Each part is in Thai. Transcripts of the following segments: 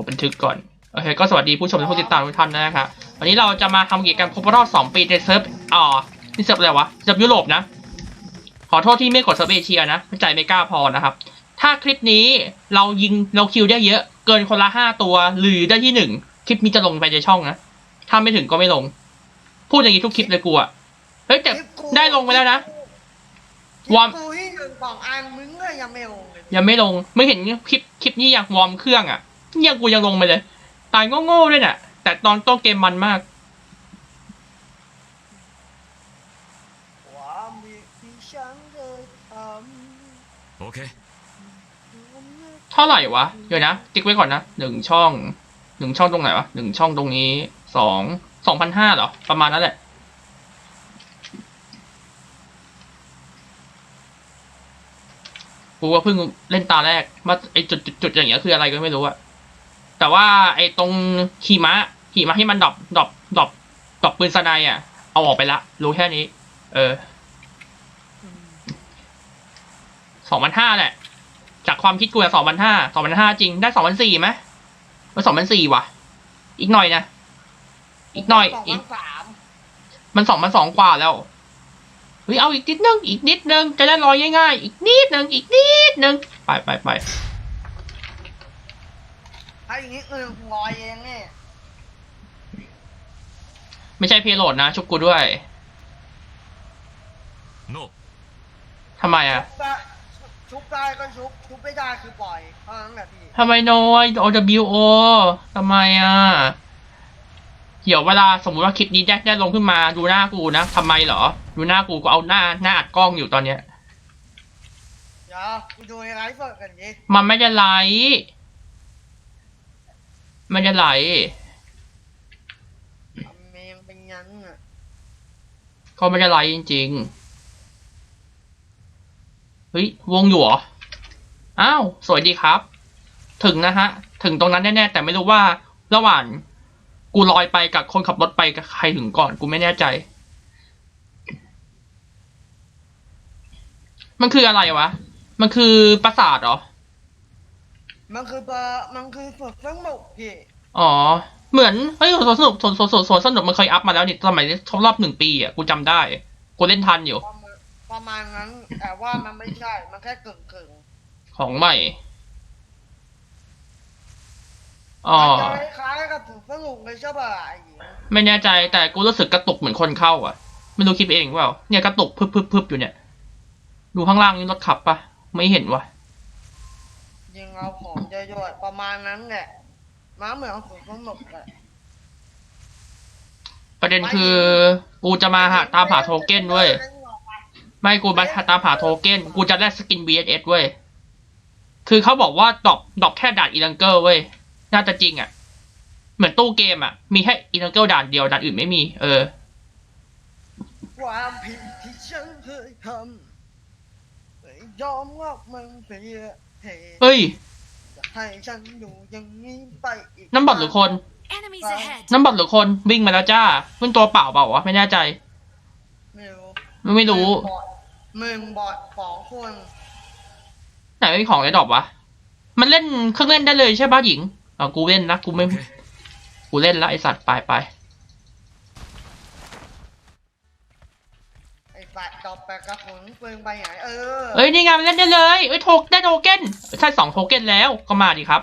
ผมบันทึกก่อน โอเค ก็สวัสดีผู้ชมและผู้ติดตามทุกท่านนะครับ วันนี้เราจะมาทำกิจกรรมครบรอบ2ปีในเซิร์ฟอ่านี่เซิร์ฟอะไรวะ เซิร์ฟยุโรปนะ ขอโทษที่ไม่กดเซิร์ฟเอเชียนะใจไม่กล้าพอนะครับ ถ้าคลิปนี้เรายิงเราคิวได้เยอะ เกินคนละ5ตัวหรือได้ที่1คลิปนี้จะลงไปในช่องนะ ถ้าไม่ถึงก็ไม่ลง พูดอย่างนี้ทุกคลิปเลยกูอะเฮ้ยแต่ได้ลงไปแล้วนะวอร์มกูที่หนึ่งสองอันมึงก็ยังไม่ลงเลยยังไม่ลง ไม่เห็นคลิปคลิปนี้อยากวอร์มเครื่องอะ ยังกูยังลงไปเลย ตายโง่ๆด้วยน่ะ แต่ตอนต้นเกมมันมาก ความดีที่ฉันเคยท OK，ำเท่าไหร่วะ เดี๋ยวนะ ติ๊กไว้ก่อนนะหนึ่งช่อง หนึ่งช่องตรงไหนวะหนึ่งช่องตรงนี้ สอง สองพันห้าเหรอ ประมาณนั้นแหละ กูว่าเพิ่งเล่นตาแรกว่าไอจุดจุดจุดอย่างเงี้ยคืออะไรก็ไม่รู้อะ แต่ว่าไอ้ตรงขี่ม้าขี่ม้าที่มันดอปดอปดอปดอปปืนสไนอะ เอาออกไปละ รู้แค่นี้ เออสองพันห้าแหละ จากความคิดกูอะสองพันห้าสองพันห้าจริง ได้สองพันสี่ไหมว่สองพันสี่ว่ะ อีกหน่อยนะ อีกหน่อย อีกมันสองพันสองกว่าแล้วเฮ้ยเอาอีกนิดนึง อีกนิดนึง จะได้ลอยง่ายๆ อีกนิดนึง อีกนิดนึง ไปไปไป ถ้าอย่างนี้เออลอยเองเนี่ยไม่ใช่เพโลดนะชุบกูด้วย No，ทำไมอะชุบได้ชุบได้ก็ชุบชุบไม่ได้คือปล่อยเท่านั้นแหละพี่ทำไมโนย OWO ทำไมอะเดี๋ยวเวลาสมมติว่าคลิปนี้ได้ได้ลงขึ้นมาดูหน้ากูนะทำไมเหรอ ดูหน้ากูกูเอาหน้าหน้าอัดกล้องอยู่ตอนเนี้ย เดี๋ยวกูดูในไลฟ์สดกันดิมันไม่ได้ไลฟ์ ไม่ได้ไลฟ์ทำเมงเป็นยันอะก็ไม่ได้ไลฟ์จริงๆเฮ้ยวงอยู่เหรออ้าวสวยดีครับ ถึงนะฮะ ถึงตรงนั้นแน่ๆแต่ไม่รู้ว่าระหว่างกูลอยไปกับคนขับรถไปกับใครถึงก่อนกูไม่แน่ใจ มันคืออะไรวะ มันคือปราสาทเหรอ มันคือเบอร์มันคือฝึกสนุกพี่อ๋อ เหมือนเฮ้ยสวนสนุกสวนสวนสวนสวนสนุกมันเคยอัพมาแล้วนี่สมัยครบรอบหนึ่งปีอะกูจำได้กูเล่นทันอยู่ ประมาณประมาณนั้น แต่ว่ามันไม่ใช่ มันแค่กึ่งกึ่งของใหม่ๆอ๋อมันจะคล้ายๆกับฝึกสนุกเลยใช่ป่ะไอ้หญิงไม่แน่ใจแต่กูรู้สึกกระตุกเหมือนคนเข้าอะไม่รู้คิดเองเปล่าเนี่ยกระตุกพึบพึบพึบอยู่เนี่ย ดูข้างล่างนี่รถขับปะไม่เห็นวะ ยิงเอาของเยอะๆประมาณนั้นแหละม้าเหมือนฝึกสนุกแหละประเด็นคือ กูจะมาหาตามหาโทเก้นเว้ยไม่กูมาตามหาโทเก้น กูจะได้สกิน VSS เว้ย คือเขาบอกว่าดรอปดรอปแค่ด่านอีลังเกิลเว้ย น่าจะจริงอะ เหมือนตู้เกมอะ มีแค่อีลังเกิลด่านเดียวด่านอื่นไม่มี เออ ความผิดที่ฉันเคยทำไม่ยอมรับมันเสีย เหตุเฮ้ยจะให้ฉันอยู่อย่างนี้ไปอีกน้ำบอดหรือคน Enemies ahead! น้ำบอดหรือคนวิ่งมาแล้วจ้าขึ้นตัวเปล่าเปล่าวะไม่แน่ใจไม่รู้ไม่รู้ มึงบอดสองคนไหนไม่มีของไอ้ดอกวะ มันเล่นเครื่องเล่นได้เลยใช่ป่ะหญิงอ๋อกูเล่นนะกูไม่ OK，กูเล่นละไอสัตว์ไปไปไตว์ดอกแปกกระสุนปืนไปไหนเออเอ้ยนี่ไงมันเล่นได้เลยเอ้ยโทกได้โทเก้นใช่สองโทเก้นแล้วก็มาดิครับ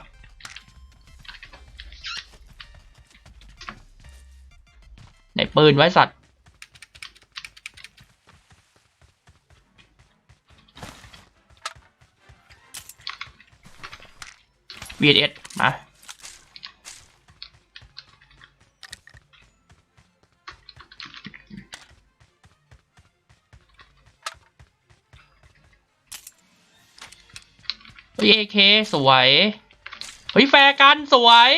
ไหนปืนไว้สัตว์ VS มาเฮ้ย เอเคสวย เฮ้ยแฟร์กันสวย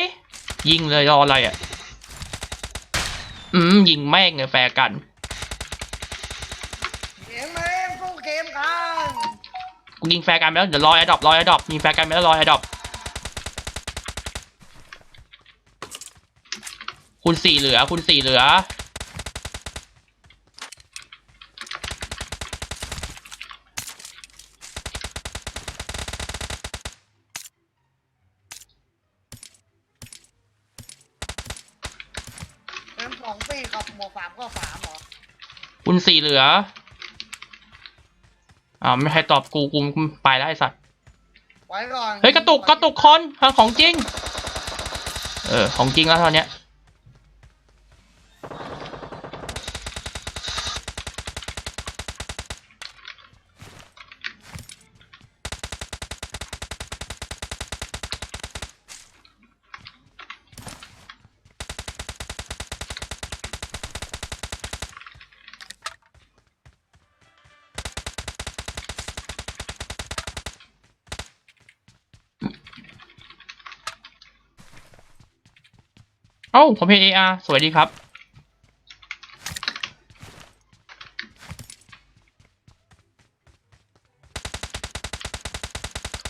ยิงเลยรออะไรอะ อืม ยิงแม่งเลยแฟร์กันเสียงแม่งสู้เกมกันกูยิงแฟร์กันไปแล้วเดี๋ยวรอแอดดอปรอแอดดอปยิงแฟร์กันไปแล้วรอแอดดอปคุณสี่เหลือ คุณสี่เหลือ ของฟรีกับหมวกสามก็สามเหรอ คุณ สี่เหลืออ่าไม่ใครตอบกูกูไปแล้วไอสัตว์ไว้ก่อนเฮ้ยกระตุกกระตุกคนของจริง เออของจริงแล้วตอนเนี้ย อ้าผมเพย์เออาร์สวัสดีครับ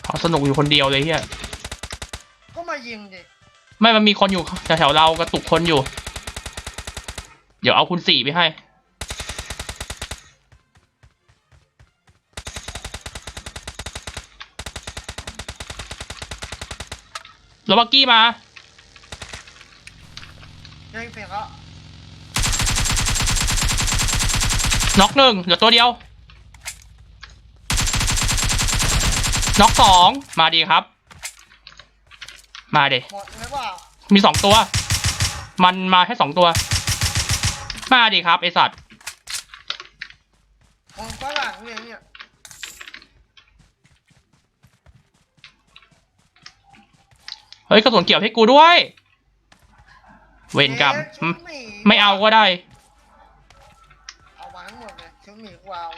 เขาสนุกอยู่คนเดียวเลยเฮียก็มายิงดิไม่ มันมีคนอยู่แถวๆเรากระตุกคนอยู่ เดี๋ยวเอาคุณสี่ไปให้แล้วบักกี้มา ยิงเสร็จแล้วน็อกหนึ่งเหลือตัวเดียว น็อกสอง มาดีครับ มาเดหมดหรือเปล่ามีสองตัว มันมาแค่สองตัว มาดีครับไอสัตว์ของฝรั่งเนี่ยเนี่ยเฮ้ยกระสุนเกี่ยวให้กูด้วย เวรกรรมอ๊ะชุอืดมหไม่เอาก็ได้ เอามาทั้งหมดเลยชุดหมีกวาว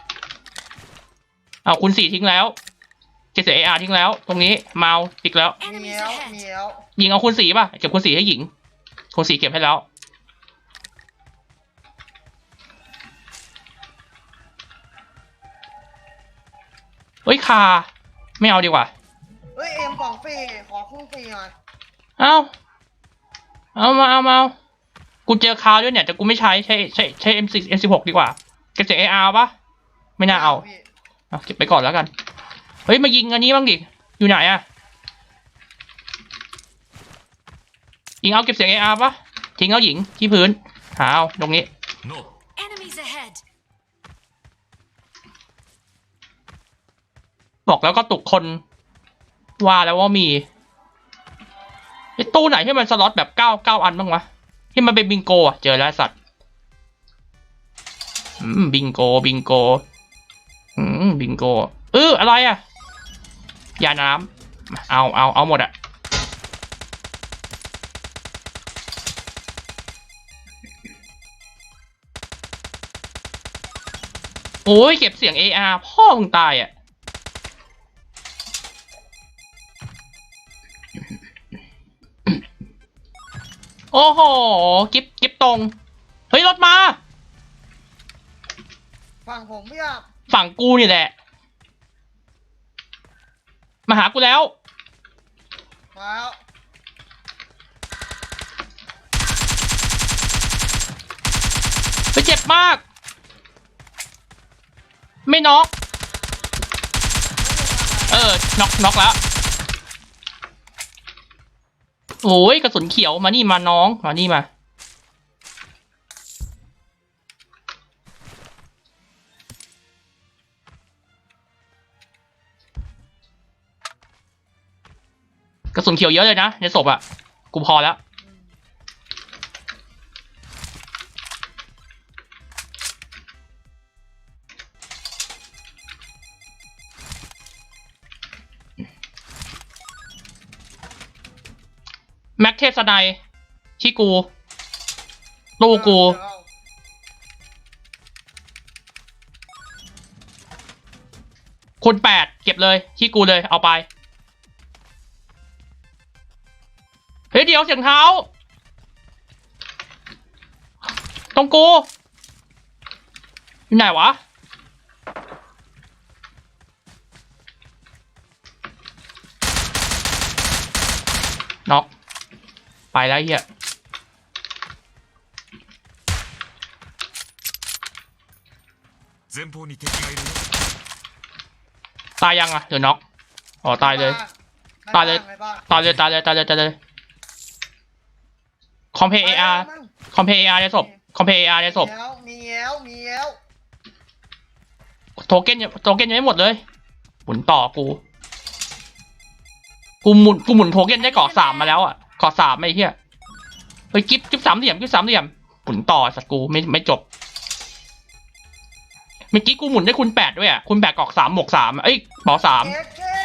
เอาคุณสี่ทิ้งแล้วเจสเออาร์ทิ้งแล้ว ตรงนี้เมาติกแล้วเหมี Enemies ยว ahead. เหมียวยิงเอาคุณสีป่ะ เก็บคุณสีให้หญิง คุณสีเก็บให้แล้ว เฮ้ยคา ไม่เอาดีกว่า เฮ้ยเอ็มกล่องฟรีขอครึ่งฟรีหน่อย เอา เอามาเอามาเอากูเจอคาวด้วยเนี่ยแต่กูไม่ใช้ใช้ใช้ใช้ M6 M16 ดีกว่าเก็บเสียง AR ปะไม่น่าเอาพี่เอาเก็บไปก่อนแล้วกัน เฮ้ยมายิงอันนี้บ้างดิอยู่ไหนอะยิงเอาเก็บเสียง AR ปะทิ้งเอาหญิงที่พื้นหาเอาตรงนี้ No. Enemies ahead. บอกแล้วก็ตุกคนว่าแล้วว่ามี ไอ้ตู้ไหนที่มันสล็อตแบบเก้าเก้าอันบ้างวะ ที่มันเป็นบิงโกอะ เจอแล้วสัตว์บิงโกบิงโกอืมบิงโกเอออะไรอะยาน้ำเอาเอาเอาหมดอะโอ้ยเก็บเสียง AR พ่อมึงตายอะ โอ้โห กิฟกิฟตรง เฮ้ย รถมา ฝั่งผมไม่อยากฝั่งกูนี่แหละ มาหากูแล้ว มาแล้วไปเจ็บมาก ไม่น็อก เออ น็อกน็อกแล้ว โอ้ยกระสุนเขียวมานี่มาน้องมานี่มา กระสุนเขียวเยอะเลยนะในศพอะกูพอแล้ว ทพสไนด์ที่กูตู้กู คุณแปดเก็บเลยที่กูเลยเอาไป เฮ้ยเดี๋ยวเสียงเท้า ตรงกู อยู่ไหนวะ น็อก ไปแล้วเฮียตายยังอะเดี๋ยวน็อกอ๋อตายเลย ตายเลย ตายเลย ตายเลย ตายเลย ตายเลย คอมเพย์เออาร์คอมเพย์เออาร์ในศพ คอมเพย์เออาร์ในศพ มีแล้วมีแล้วโทเก้นโทเก้นยังไม่หมดเลย หมุนต่อกู กูหมุน กูหมุนโทเก้นได้เกาะสามมาแล้วอะ เกาะสามไอ้เหี้ยเฮ้ยกิฟกิฟสามเหลี่ยมกิฟสามเหลี่ยมหมุนต่อสักกูไม่ไม่จบเมื่อกี้กูหมุนได้คูณแปดด้วยอะคูณแปดเกาะสามหมวกสามเอ้ยเกาะสามเจ๊เก้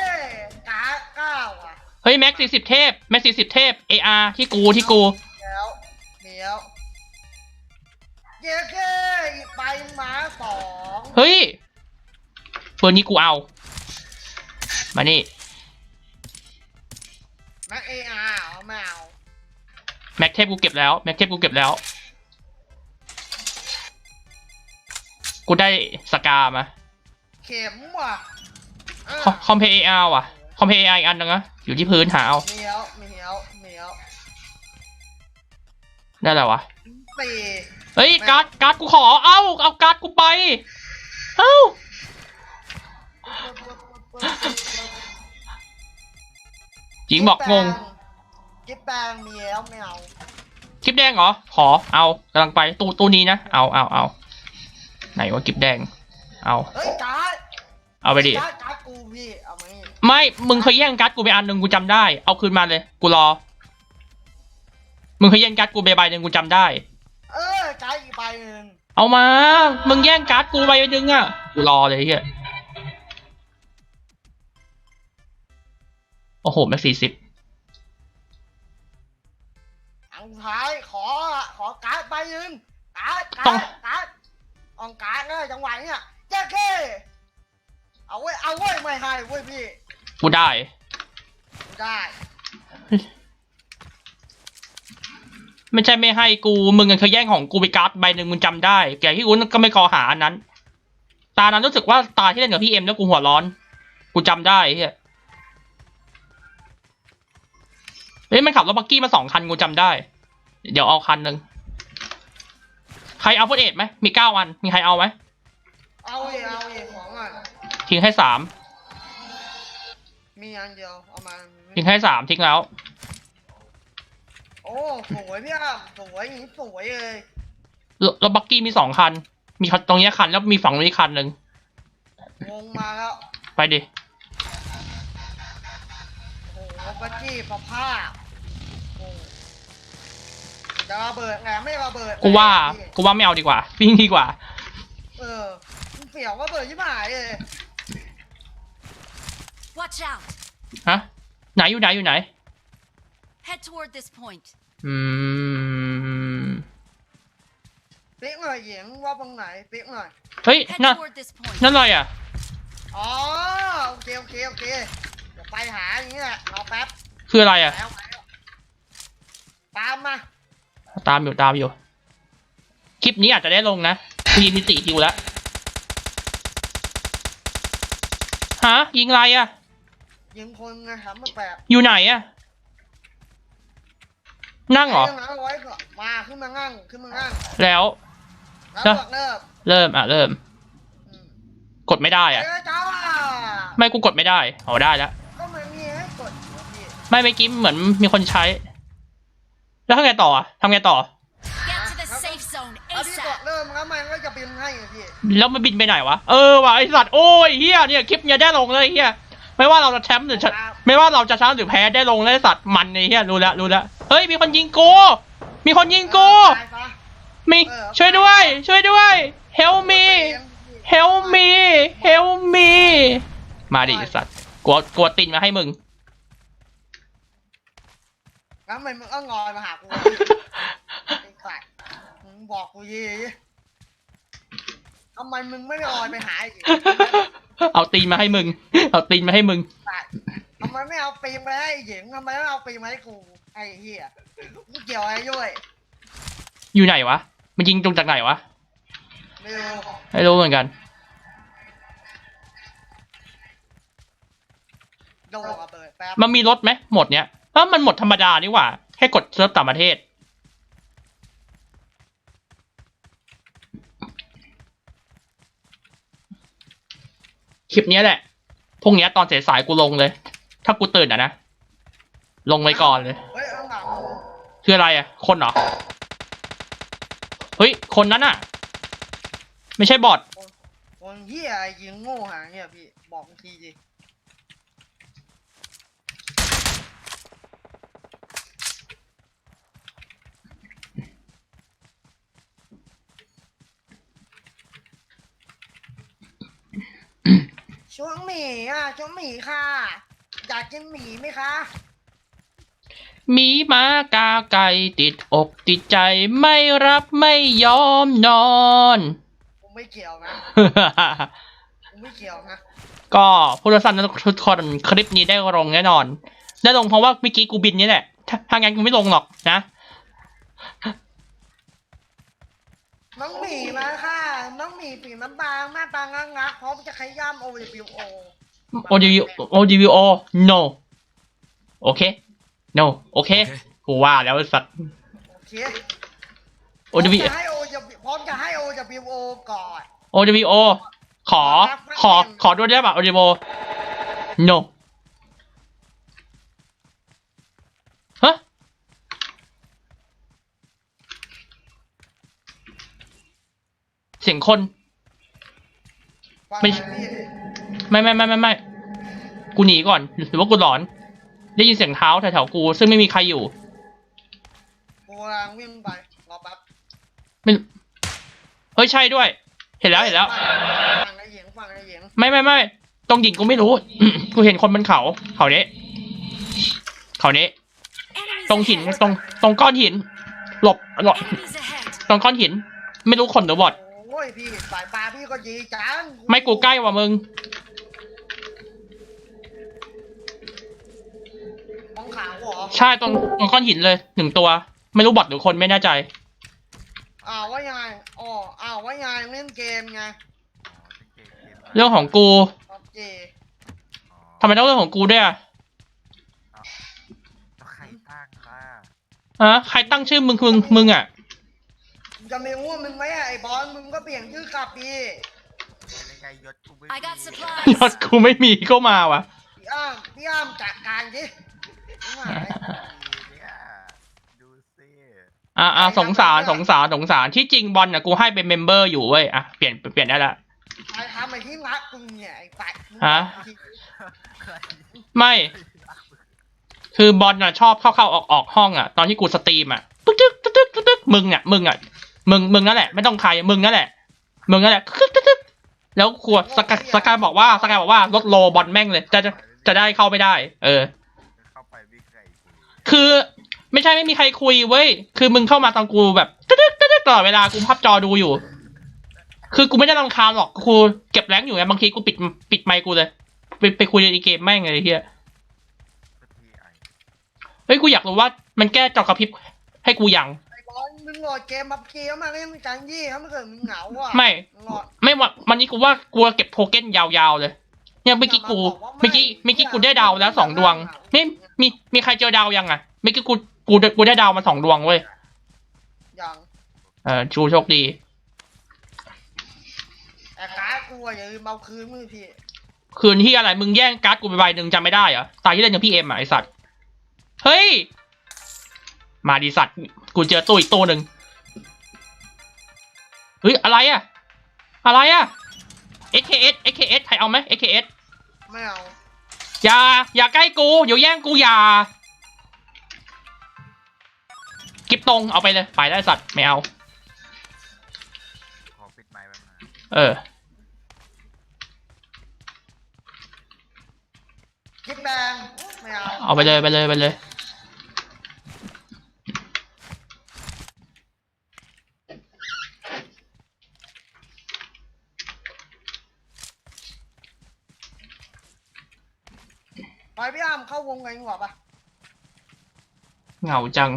กาเก้าอะเฮ้ยแม็กสี่สิบเทพแม็กสี่สิบเทพเออาร์ที่กูที่กูมีแล้วมีแล้วเจ๊เก้อีกใบหมาสองเฮ้ยเฟิร์นนี้กูเอา มานี่แม็กเออา แม็กเทพกูเก็บแล้ว แม็กเทพกูเก็บแล้ว กูได้สกามาเข็มว่ะอะคอมเพลเออาร์ว่ะ คอมเพลเออาร์อีกอันนึงนะอยู่ที่พื้นหาเอามีแล้วมีแล้วมีแล้วได้แล้ววะสี่เฮ้ยการ์ดการ์ดกูขอ เอ้า เอาการ์ดกูไป เอ้าหญิงบอกงง กิ๊บแบงมีแล้วไม่เอาคลิปแดงเหรอ ขอ เอากำลังไป ตู้ตู้นี้นะ เอาเอาเอาไหนวะคลิปแดง เอา เฮ้ยการ์ดเอาไปดิ การ์ดการ์ดกูพี่เอามานี่ไม่ มึงเคยแย่งการ์ดกูไปอันหนึ่งกูจำได้ เอาคืนมาเลย กูรอ มึงเคยแย่งการ์ดกูไปใบหนึ่งกูจำได้ เออการ์ดอีกใบหนึ่งเอามา มึงแย่งการ์ดกูไปหนึ่งอะ กูรอเลยเฮียโอ้โหแม็กสี่สิบ ท้ายขอขอการ์ดใบหนึ่งการ์ดการต้อง์ดการ์ดอองการ์ดเนี่ยจังหวะเนี้ยเจ๊เก้เอาเว้ยเอาเว้ยไม่ให้เว้ยพี่กูได้ไม่ได้ ไม่ใช่ไม่ให้กูมึงเคยแย่งของกูไปการ์ดใบหนึ่งมึงจำได้แกที่กูก็ไม่กอหาอันนั้น ตานั้นรู้สึกว่าตาที่เล่นกับพี่เอ็มแล้วกูหัวร้อน กูจำได้เฮียเฮ้ยมันขับรถบักกี้มาสองคันกูจำได้ เดี๋ยวเอาคันหนึ่งใครเอาพุทเอ็ดไหมมีเก้าอัน มีใครเอาไหมเอาเองเอาเองของอะทิ้งให้สามมีอันเดียวเอามาทิ้งให้สามทิ้งแล้ว โอ้สวยพี่อะสวยอย่างนี้สวยเลยรถรถบักกี้มีสองคัน มีคันตรงเนี้ยคันแล้วมีฝั่งนู้นอีกคันหนึ่งวงมาแล้ว ไปดิโอ้โหบักกี้พอผ้าโอ้ จะระเบิดไงไม่ระเบิดกูว่าพี่กูว่าไม่เอาดีกว่าวิ่งดีกว่า เออมันเสียวระเบิดที่หายเลย Watch out! ฮะไหนอยู่ไหนอยู่ไหน Head toward this point. อืมปิ๊กหน่อยหญิงว่าตรงไหนปิ๊กหน่อยเฮ้ย Head นั่น toward this point. นั่นอะไรอะ อ๋อโอเคโอเคโอเคเดี๋ยวไปหาอย่างนี้แหละรอแป๊บคืออะไรอะแล้วแล้วตามมา ตามอยู่ตามอยู่ คลิปนี้อาจจะได้ลงนะกูยิงที่สี่คิวแล้วฮะยิงอะไรอะยิงคนนะครับมาแปะอยู่ไหนอะนั่งเหรอไอ้นั่งไว้ก่อนมาขึ้นมานั่งขึ้นมานั่งแล้วแล้วบอกเลิกเริ่มอะเริ่มอืมกดไม่ได้อะเอ้ยจ้าไม่กูกดไม่ได้อ๋อได้แล้วก็มันมีให้กดอยู่พี่ไม่เมื่อกี้เหมือนมีคนใช้ แล้วทำไงต่ออะทำไงต่อ Get to the safe zone แล้วพี่กด ASAP. เริ่มแล้วมันก็จะบินให้ไงพี่แล้วมันบินไปไหนวะ เออว่ะไอสัตว์ โอ้ยเฮียเนี่ยคลิปเนี่ยได้ลงเลยเฮียไม่ว่าเราจะแชมป์หรือชนะไม่ว่าเราจะชนะหรือแพ้ได้ลงเลยไอ้สัตว์มันไอเฮียรู้แล้วรู้แล้ว เฮ้ยมีคนยิงกู มีคนยิงกู ตายซะมีช่วยด้วย ช่วยด้วย help me เลี้ยงพี่ help me help me มาดิไอ้สัตว์กลัวกลัวตินมาให้มึง งั้นมันมึงก็งอยมาหากูไอ้สัตว์มึงบอกกูยีทำไมมึงไม่ลอยไปหาอีกเอาตีนมาให้มึง เอาตีนมาให้มึงสัตว์ทำไมไม่เอาปีมไปให้หญิงทำไมไม่เอาปีมมาให้กูไอ้เหี้ยมึงเกี่ยวอะไรด้วยอยู่ไหนวะ มันยิงตรงจากไหนวะ ไม่รู้ไม่รู้เหมือนกัน โดนระเบิดแป๊บมันมีรถไหมหมดเนี้ย เออมันหมดธรรมดานี่หว่า แค่กดเซิร์ฟต่างประเทศ คลิปนี้แหละพรุ่งเนี้ยตอนเสสายกูลงเลย ถ้ากูตื่นอะนะ ลงไว้ก่อนเลย เฮ้ยข้างหลังคืออะไรอะ คนเหรอ เฮ้ย คนนั้นอะไม่ใช่บอทคนเฮียยิงโง่หางเนี่ยพี่ บอกทีดิ ช่วงหมีอะช่วงหมีค่ะ อยากกินหมีไหมคะ หมีหมากาไก่ติดอกติดใจไม่รับไม่ยอมนอน ผมไม่เกี่ยวนะ ผมไม่เกี่ยวนะ ก็ผู้รับฟังทุกคนคลิปนี้ได้ลงแน่นอน ได้ลงเพราะว่าเมื่อกี้กูบินนี่แหละถ้าถ้างั้นกูไม่ลงหรอกนะ น้องหมีมาค่ะ น้องหมีปีกน้ำบางหน้าตางางะพร้อมจะขย้ำ OWO OW OWO no โอเค no โอเค กูว่าแล้วสัตว์ โอเค OW พร้อมจะให้ OW อมจะให้ OWO ก่อน OWO ขอ ขอ ขอด้วยได้ป่ะ OWO no สียงคนฟังไม่นะพี่ไม่ไม่ไม่ไม่ไม่กูหนีก่อนหรือว่ากูหลอน ได้ยินเสียงเท้าแถวๆกู ซึ่งไม่มีใครอยู่ กูกำลังวิ่งไปรอแป๊บไม่เฮ้ยใช่ด้วย เห็นแล้วเห็นแล้ว ฟังไอ้เหยียงฟังไอ้เหยียงไม่ไม่ไม่ตรงหญิงกูไม่รู้ กูเห็นคนบนเขา เขาเนี้ยเขาเนี้ย Enemies ตรงหิน ahead. ตรงตรงก้อนหิน หลบหลบ Enemies ahead. ตรงก้อนหิน ไม่รู้คนหรือบอดโอ้ยพี่สายตาพี่ก็ดีจังไม่กูใกล้ว่ะมึง มองขาวเหรอใช่ตรงตรงก้อนหินเลยหนึ่งตัว ไม่รู้บอดหรือคนไม่แน่ใจ อ้าวว่ายังไงอ๋ออ้าวว่ายังไงเล่นเกมไงเรื่องของกูโอเคทำไมต้องเรื่องของกูด้วยอะใครตั้งล่ะฮะใครตั้งชื่อมึงมึงมึงอะ จะมีงูมึงไหมอะไอ้บอลมึงก็เปลี่ยนชื่อกลับดียังไงยศกูไม่ I got มี supplies. ยอดกูไม่มีก็มาว่ะพี่อ้ามพี่อ้ามจัดการดิไม่ไหวเนี่ยดูสิอ่าอ่าสงสารสงสารสงสารที่จริงบอลน่ะกูให้เป็นเมมเบอร์อยู่เว้ยอะเปลี่ยนเปลี่ยนได้ละ ใครทำไอ้ที่รักมึงเนี่ยไอ้ปัดมึงฮะบอกทีใครไม่ คือบอลน่ะชอบเข้าเข้าออกออกห้องอะ ตอนที่กูสตรีมอะตึ๊กตึ๊กตึ๊กตึ๊กตึ๊กตึ๊กมึงอะมึงอะ มึงมึงนั่นแหละไม่ต้องใครมึงนั่นแหละมึงนั่นแหละตึ๊กตึ๊กตึ๊กแล้วครัวสกายสกายบอกว่าสกายบอกว่าลดโลบอลแม่งเลย จะจะจะได้เข้าไม่ได้ เออ เข้าไปไม่ใครคุยคือไม่ใช่ไม่มีใครคุยเว้ยคือมึงเข้ามาตอนกูแบบตึ๊ดตึ๊ดตึ๊ดตึ๊ดตลอดเวลากูพับจอดูอยู่ คือกูไม่ได้รำคาญหรอกกูเก็บแรงค์อยู่ไงบางทีกูปิดปิดไมค์กูเลยไปไปคุยในเกมแม่งเลยไอ้เฮียก็ที่ไอเฮ้ยกูอยากรู้ว่ามันแก้จอกระพริบให้กูยัง ไอ้บอลมึงโหลดเกมบับเกียวมาเล่นกันยี่ถ้าไม่เกิดมึงเหงาอะไม่มึงโหลดไม่ว่าวันนี้กูว่ากูเก็บโทเก้นยาวๆเลยเนี่ยเมื่อกี้กูเมื่อกี้เมื่อกี้กูได้ดาวแล้วสองดวงนี่มีมีใครเจอดาวยังอะเมื่อกี้กูกูกูได้ดาวมาสองดวงเว้ยอย่างเออชูโชคดี แต่การ์ดกูอะอย่าลืมเอาคืนมือพี่คืนที่อะไรมึงแย่งการ์ดกูไปใบหนึ่งจำไม่ได้เหรอตายที่เล่นกับพี่เอ็มอะไอสัตว์เฮ้ยมาดีสัตว์ กูเจอตู้อีกตู้หนึ่งเฮ้ยอะไรอะอะไรอะ XKS XKS ใครเอาไหม XKS ไม่เอา อย่า อย่าใกล้กูเดี๋ยวแย่งกูอย่ากิบตรงเอาไปเลยไปได้สัตว์ไม่เอา ขอปิดไมค์แป๊บนึงเออคิดแดงไม่เอาเอาไปเลยไปเลยไปเลย ไปพี่อ้ามเข้าวงกันดีกว่าปะ เหงาจัง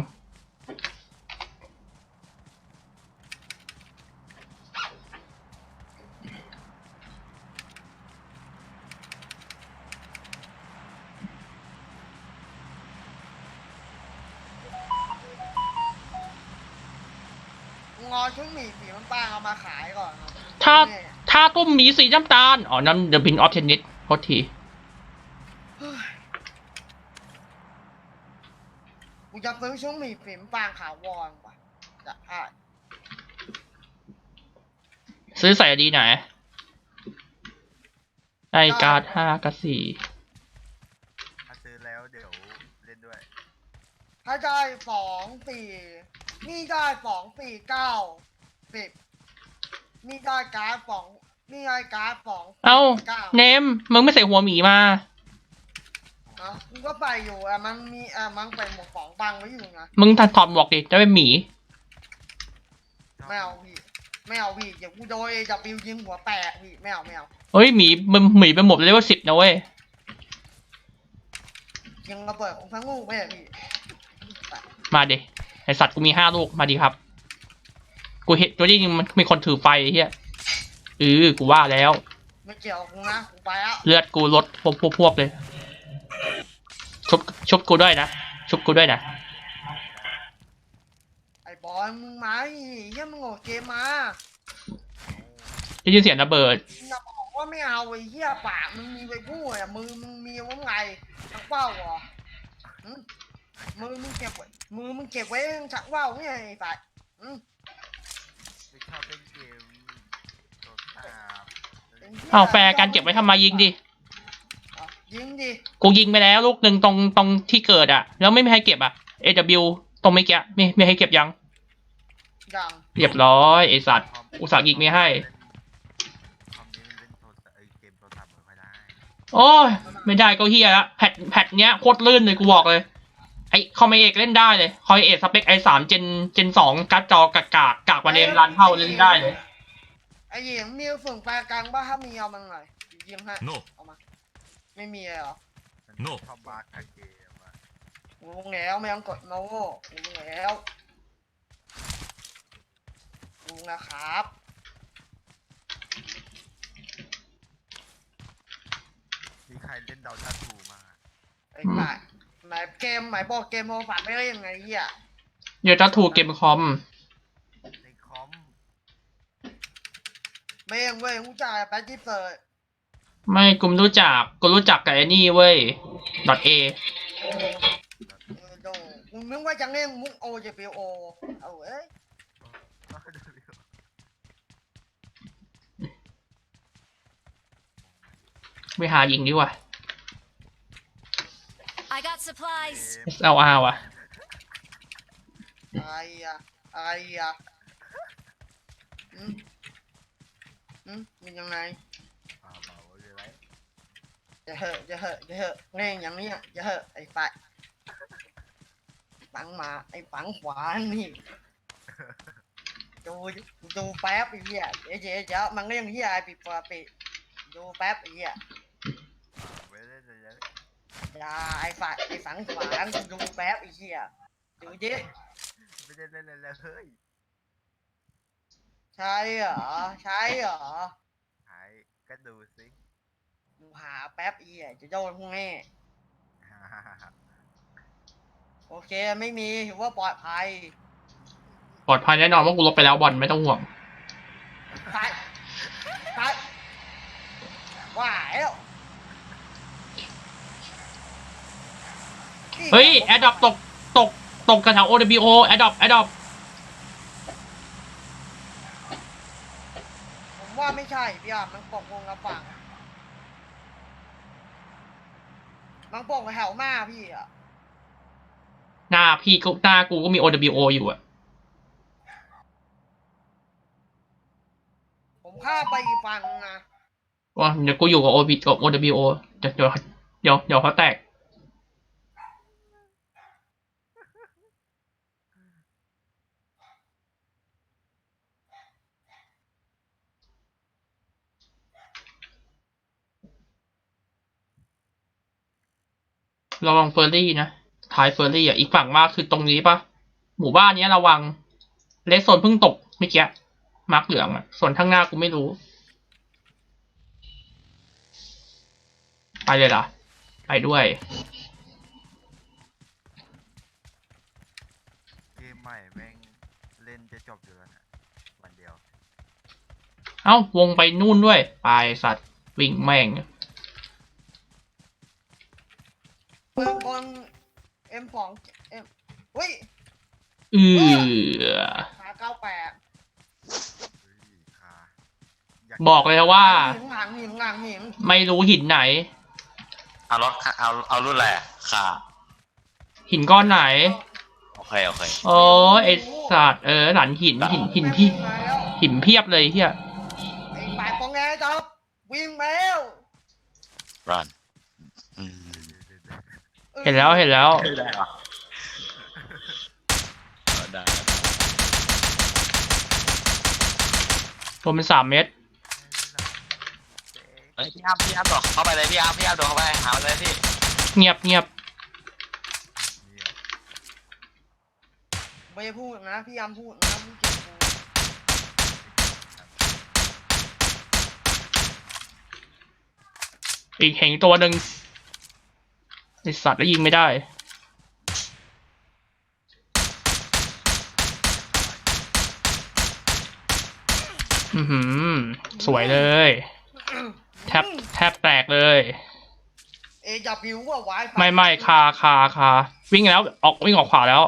งอชุดหมี่สีมันป้างเอามาขายก่อนครับถ้านี่ถ้าตุ้มหมีสีน้ำตาล อ๋อนั่น The Pin of Tennis โทษที กูจะซื้อชุดหมี่ฝีมปางขาววอนว่ะจะอะซื้อใส่ดีไหนได้การ์ดห้ากับสี่ถ้าซื้อแล้วเดี๋ยวเล่นด้วย ถ้าได้สองสี่นี่ได้สองสี่เก้าสิบนี่ได้การ์ดสองนี่ได้การ์ดสองเอ้าเก้าเนมมึงไม่ใส่หัวหมีมา อะกูก็ไปอยู่อะมันมีอะมันไปหมวกสองบังไว้อยู่นะมึงถอดหมวกดิจะเป็นหมี ไม่เอาพี่ไม่เอาพี่เดี๋ยวกูโดนเอจับบิวยิงหัวแตกพี่ไม่เอาไม่เอาเฮ้ยหมีมึงหมีเป็นหมดเลเวลสิบนะเว้ยยิงระเบิดของทั้งลูกไม่ได้พี่มาดิไอสัตว์กูมีห้าลูกมาดิครับ กูเห็นตัวนี้มันมีคนถือไฟไอ้เฮียเออกูว่าแล้ว ไม่เกี่ยวกับกูนะกูไปแล้วเลือดกูลดพวบพวบพวบเลย ชุบชุบกูด้วยนะ ชุบกูด้วยนะ ไอ้บอลมึงมาดิเหี้ยมึงโหลดเกมมาได้ยินเสียงระเบิด มึงอย่าบอกว่าไม่เอาไอ้เหี้ยปากมึงมีไปพูดอะมือมึงมีว่าไงชักเป้าเหรอหึมือมึงเก็บไว้มือมึงเก็บไว้ชักเป้าไม่ไงไอ้สัตว์หึไม่ชอบเล่นเกมโดดตามอ้าวแฟร์การเก็บไว้ทำไมยิงดิอะ ยิงดิ กูยิงไปแล้วลูกหนึ่งตรงตรงที่เกิดอะแล้วไม่มีใครเก็บอะ AW ตรงเมื่อกี้มีมีใครเก็บยังยังเรียบร้อยไอสัตว์ อุตส่าห์ยิงไม่ให้ คอมนี้มันเล่นโทรศัพท์ไอ้เกมโทรศัพท์ไม่ค่อยได้โอ้ยไม่ได้ก็เฮียละแพทแพทเนี้ยโคตรลื่นเลยกูบอกเลย ไอคอมเอกเล่นได้เลยคอยเอกสเปคไอสามเจนเจนสองการ์ดจอกากกากกากมาเนมรันเท่าเล่นได้เลย ไอ้หญิงมีส่งแปลกลางบ้าถ้ามีเอามันหน่อยยิงให้โนเอามา ไม่มีเลยเหรอมันโน่ ชอบบักกับเกมอะกูรู้แล้วไม่ต้องกดโน้กูรู้แล้วรู้นะครับ มีใครเล่นดาวชาทูมาไอ้ป่าหมายเกมหมายบอกเกมโมฝันไม่ได้ยังไงเหี้ยเดี๋ยวจะถูกเกมคอม ในคอม ไม่ยังเว้ยกูจ่ายแป๊บที่เปิด ไม่กูไม่รู้จักกูรู้จักกับไอ้นี่เว้ย .a เออโดกูนึกว่าจะเล่นมุกโอจะเป็นโอเอาเอ้ยไม่หายิงดีกว่า I got supplies. SLR ว่ะอะไรอะอะไรอะอืมอืมมันยังไง เปล่าเปล่าไม่เป็นไร จะเหอะจะเหอะจะเหอะเล่นอย่างนี้อะจะเหอะไอ้ฝ่ายฝังมาไอ้ฝังขวานี่ดูดูแป๊บไอ้เหี้ยเดี๋ยวเดี๋ยวเดี๋ยวมันเล่นเหี้ยไอ้ปิดปกติดูแป๊บไอ้เหี้ยไม่เล่นเลยอย่าไอ้ฝ่ายไอ้ฝังขวาดูแป๊บไอ้เหี้ยดูดิไม่ได้เล่นเลยเลยเฮ้ยใช่เหรอใช่เหรอไอ้ก็ดูสิ หาแป๊บไอ้เหี้ยจะโดนพวกแม่โอเคไม่มีถือว่าปลอดภัย ปลอดภัยแน่นอนว่ากูลบไปแล้วบอลไม่ต้องห่วงตายตายว่าแล้วเฮ้ยแอดดอปตกตกตกกระแถว OWO แอดดอปแอดดอปผมว่าไม่ใช่พี่อะมันปกวงละฝั่ง มันปกแถวหน้าพี่อะหน้าพี่ก็หน้ากูก็มี OWO อยู่อะผมข้ามไปอีกฝั่งนะว่าเดี๋ยวกูอยู่กับ OB กับ OWO เดี๋ยวเดี๋ยวเดี๋ยวเดี๋ยวเขาแตก ระวังเฟอร์รี่นะท้ายเฟอร์รี่อะอีกฝั่งมากคือตรงนี้ปะหมู่บ้านเนี้ยระวังเลสโซนเพิ่งตกเมื่อกี้มาร์กเหลืองอะส่วนข้างหน้ากูไม่รู้ ไปเลยเหรอไปด้วยเกมใหม่แม่งเล่นจะจบอยู่แล้วนะวันเดียว เอ้าวงไปนู่นด้วย ไปสัตว์วิ่งแม่ง ปืนบนเอ็มสองเอ็มเฮ้ยเอือขาเก้าแปดเฮ้ยคาบอกเลยว่า หินหลังหินหลังหินไม่รู้หินไหน เอารถเอาเอารุ่นอะไรอะค่ะ หินก้อนไหน โอเค โอเค โอ้ไอสัตว์เออหลันหินหินหินพี่มาแล้วหินเพียบเลยเฮียไอ้ปากปองแงจับวิ่งมาแล้วรันอืม เห็นแล้วเห็นแล้ว ได้เหรอได้รวมเป็นสามเม็ดเฮ้ยพี่อ้ำพี่อ้ำโดดเข้าไปเลยพี่อ้ำพี่อ้ำโดดเข้าไปหามันเลยพี่เงียบเงียบไม่ได้พูดนะพี่ยามพูดนะมึงเก็บกูอีกเห็นตัวหนึ่ง ไอสัตว์แล้วยิงไม่ได้ อือหือ สวยเลย แทบแทบแตกเลย เอจะบิวว่าไว้ไม่ไม่คาคาคาวิ่งแล้วออกวิ่งออกขวาแล้ว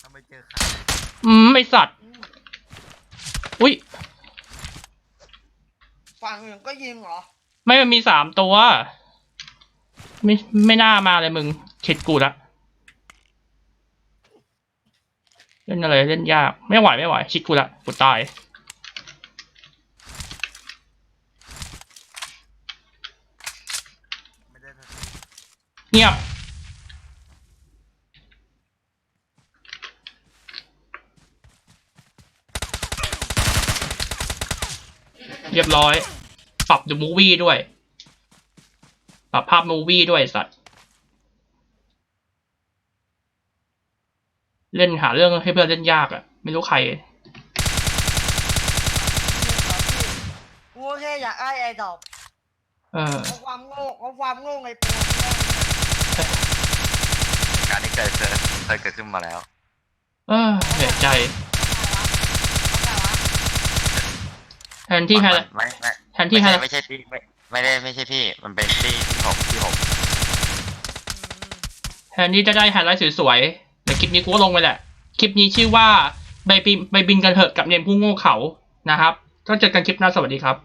ถ้าไม่เจอใครอืมไอสัตว์ อุ้ย ฝั่งอื่นก็ยิงเหรอ ไม่มันมีสามตัว ไม่ไม่น่ามาเลยมึงเข็ดกูละเล่นอะไรเล่นยากไม่ไหวไม่ไหวชิดกูละกูตายเงียบเรียบร้อย ปรับดูมูวี่ด้วย ปรับภาพมูวี่ด้วยไอ้สัตว์ เล่นหาเรื่องให้เพื่อนเล่นยากอะ่ะ ไม่รู้ใคร กูก็แค่อยากไอ้ไอ้ดอกเออเอาความโง่เอาความโง่ไอ้ปูการนี้เคยเกิดเคยเกิดขึ้นมาแล้ว เออเหนื่อยใจ แทนที่ไฮไลท์ไม่ไม่แทนที่ไฮไม่ไลใช่ท์ไม่ใช่พี่ไม่ ไม่ได้ไม่ใช่พี่มันเป็นที่ที่หกที่หกแทนที่จะได้ไฮไลท์สวยๆแต่คลิปนี้กูก็ลงไปแหละ คลิปนี้ชื่อว่าใบบินใบบินกันเถอะกับเนียนผู้โง่เขานะครับก็เจอกันคลิปหน้าสวัสดีครับ